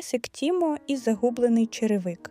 песик Тімо і загублений черевик.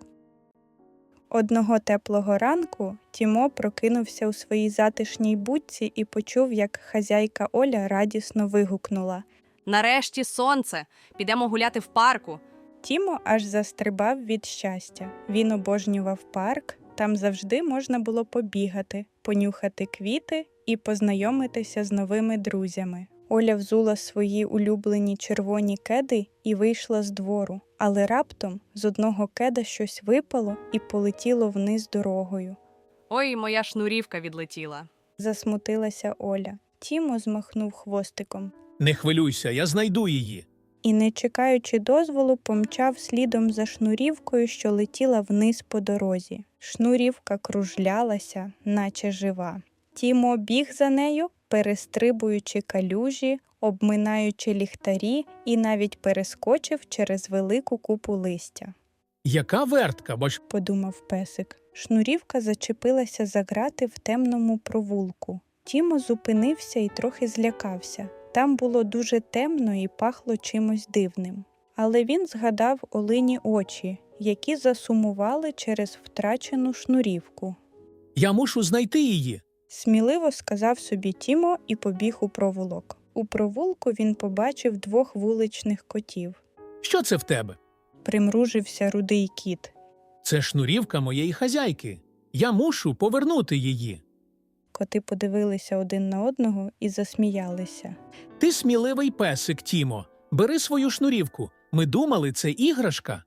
Одного теплого ранку Тімо прокинувся у своїй затишній будці і почув, як хазяйка Оля радісно вигукнула. Нарешті сонце. Підемо гуляти в парку. Тімо аж застрибав від щастя. Він обожнював парк, там завжди можна було побігати, понюхати квіти і познайомитися з новими друзями. Оля взула свої улюблені червоні кеди і вийшла з двору, але раптом з одного кеда щось випало і полетіло вниз дорогою. Ой, моя шнурівка відлетіла. Засмутилася Оля. Тімо змахнув хвостиком Не хвилюйся, я знайду її. і, не чекаючи дозволу, помчав слідом за шнурівкою, що летіла вниз по дорозі. Шнурівка кружлялася, наче жива. Тімо біг за нею, перестрибуючи калюжі, обминаючи ліхтарі і навіть перескочив через велику купу листя. Яка вертка, ж подумав песик. Шнурівка зачепилася за грати в темному провулку. Тімо зупинився і трохи злякався. Там було дуже темно і пахло чимось дивним. Але він згадав олині очі, які засумували через втрачену шнурівку. я мушу знайти її. Сміливо сказав собі Тімо і побіг у провулок. У провулку він побачив двох вуличних котів. Що це в тебе? Примружився рудий кіт. Це шнурівка моєї хазяйки. Я мушу повернути її. Коти подивилися один на одного і засміялися. Ти сміливий песик, Тімо. Бери свою шнурівку. Ми думали, це іграшка.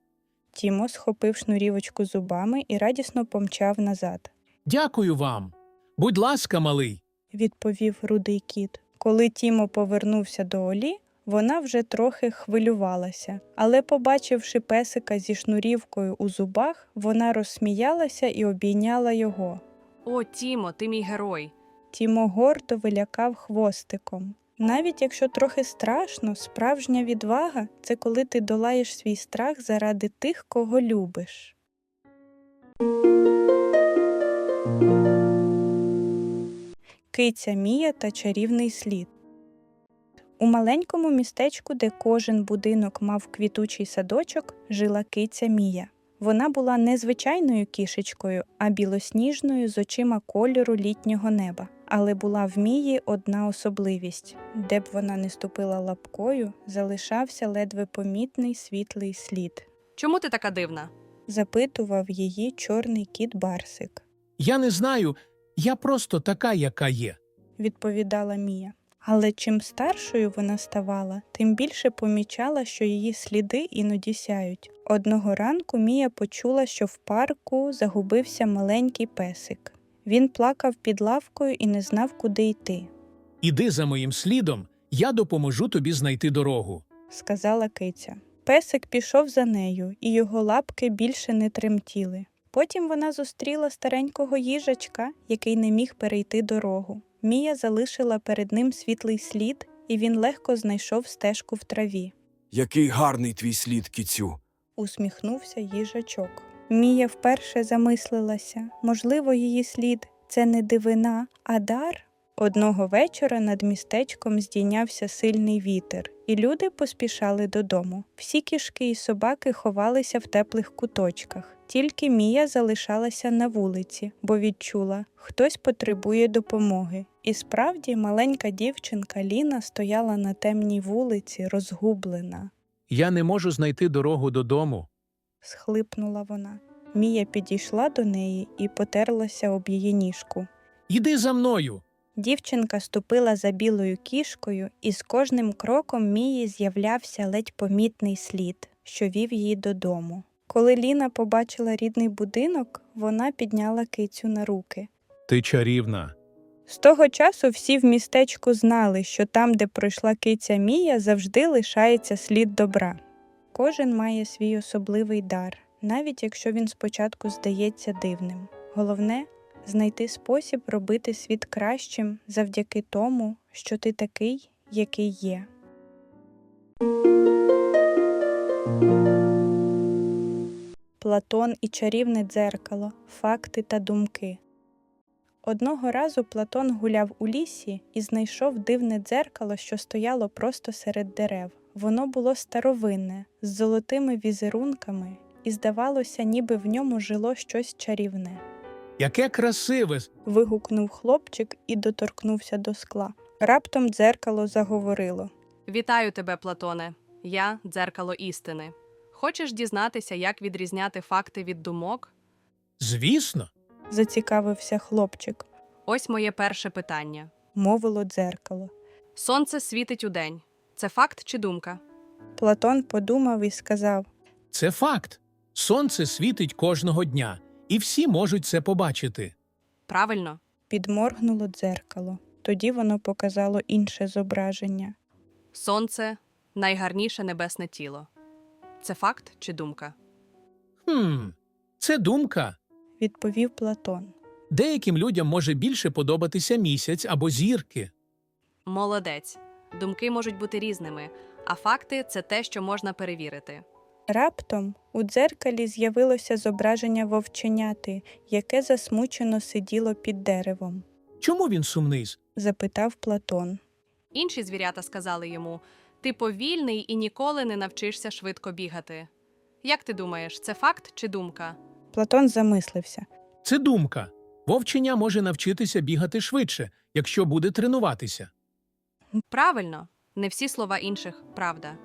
Тімо схопив шнурівочку зубами і радісно помчав назад. Дякую вам. Будь ласка, малий. Відповів рудий кіт. Коли Тімо повернувся до Олі, вона вже трохи хвилювалася, але, побачивши песика зі шнурівкою у зубах, вона розсміялася і обійняла його. О, Тімо, ти мій герой. Тімо гордо вилякав хвостиком. Навіть якщо трохи страшно, справжня відвага це коли ти долаєш свій страх заради тих, кого любиш. Киця Мія та чарівний слід. У маленькому містечку, де кожен будинок мав квітучий садочок, жила киця Мія. Вона була не звичайною кішечкою, а білосніжною з очима кольору літнього неба. Але була в Мії одна особливість де б вона не ступила лапкою, залишався ледве помітний світлий слід. Чому ти така дивна? Запитував її чорний кіт Барсик. Я не знаю, я просто така, яка є. відповідала Мія. Але чим старшою вона ставала, тим більше помічала, що її сліди іноді сяють. Одного ранку Мія почула, що в парку загубився маленький песик. Він плакав під лавкою і не знав, куди йти, Іди за моїм слідом, я допоможу тобі знайти дорогу. сказала киця. Песик пішов за нею, і його лапки більше не тремтіли. Потім вона зустріла старенького їжачка, який не міг перейти дорогу. Мія залишила перед ним світлий слід, і він легко знайшов стежку в траві. Який гарний твій слід, кіцю. усміхнувся їжачок. Мія вперше замислилася можливо, її слід це не дивина, а дар. Одного вечора над містечком здійнявся сильний вітер, і люди поспішали додому. Всі кішки і собаки ховалися в теплих куточках. Тільки Мія залишалася на вулиці, бо відчула, хтось потребує допомоги. І справді маленька дівчинка Ліна стояла на темній вулиці, розгублена. Я не можу знайти дорогу додому. схлипнула вона. Мія підійшла до неї і потерлася об її ніжку. Іди за мною. Дівчинка ступила за білою кішкою, і з кожним кроком Мії з'являвся ледь помітний слід, що вів її додому. Коли Ліна побачила рідний будинок, вона підняла кицю на руки. Ти чарівна. З того часу всі в містечку знали, що там, де пройшла киця Мія, завжди лишається слід добра. Кожен має свій особливий дар, навіть якщо він спочатку здається дивним. Головне знайти спосіб робити світ кращим завдяки тому, що ти такий, який є. Платон і чарівне дзеркало, факти та думки. Одного разу Платон гуляв у лісі і знайшов дивне дзеркало, що стояло просто серед дерев. Воно було старовинне, з золотими візерунками, і здавалося, ніби в ньому жило щось чарівне. Яке красиве! Вигукнув хлопчик і доторкнувся до скла. Раптом дзеркало заговорило. Вітаю тебе, Платоне. Я дзеркало істини. Хочеш дізнатися, як відрізняти факти від думок? Звісно, Зацікавився хлопчик, Ось моє перше питання. мовило дзеркало. Сонце світить удень. Це факт чи думка? Платон подумав і сказав: це факт. Сонце світить кожного дня, і всі можуть це побачити. Правильно. підморгнуло дзеркало. Тоді воно показало інше зображення. Сонце найгарніше небесне тіло. Це факт чи думка? Хм, це думка. Відповів Платон. Деяким людям може більше подобатися місяць або зірки. Молодець. Думки можуть бути різними, а факти це те, що можна перевірити. Раптом у дзеркалі з'явилося зображення вовченяти, яке засмучено сиділо під деревом. Чому він сумний? Запитав Платон. Інші звірята сказали йому: Ти повільний і ніколи не навчишся швидко бігати. Як ти думаєш, це факт чи думка? Платон замислився. Це думка. Вовчення може навчитися бігати швидше, якщо буде тренуватися. Правильно, не всі слова інших правда.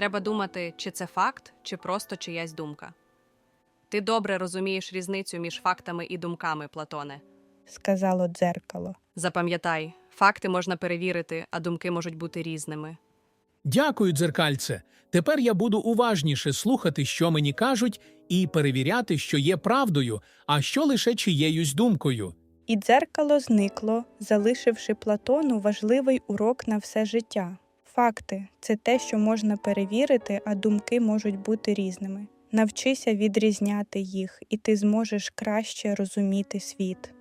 Треба думати, чи це факт, чи просто чиясь думка. Ти добре розумієш різницю між фактами і думками, Платоне. Сказало дзеркало. Запам'ятай, факти можна перевірити, а думки можуть бути різними. Дякую, дзеркальце. Тепер я буду уважніше слухати, що мені кажуть, і перевіряти, що є правдою, а що лише чиєюсь думкою. І дзеркало зникло, залишивши Платону важливий урок на все життя. Факти це те, що можна перевірити, а думки можуть бути різними. Навчися відрізняти їх, і ти зможеш краще розуміти світ.